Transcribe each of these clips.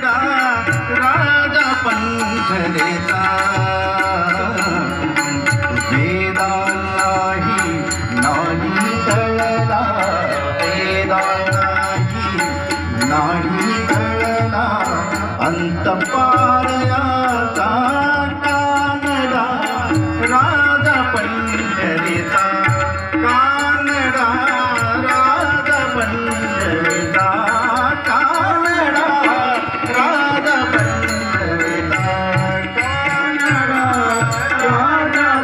राजा पंढरीचा वेदालाही नाही कळला वेदालाही नाही कळला. अंतपारया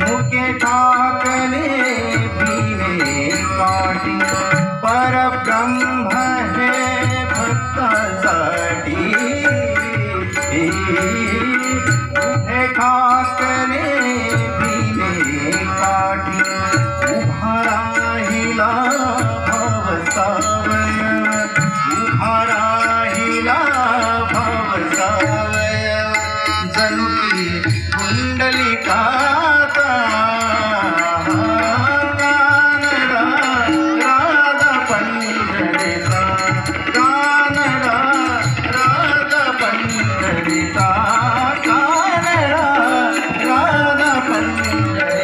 मुके ठाकरे पर ब्रह्म है भक्त साटी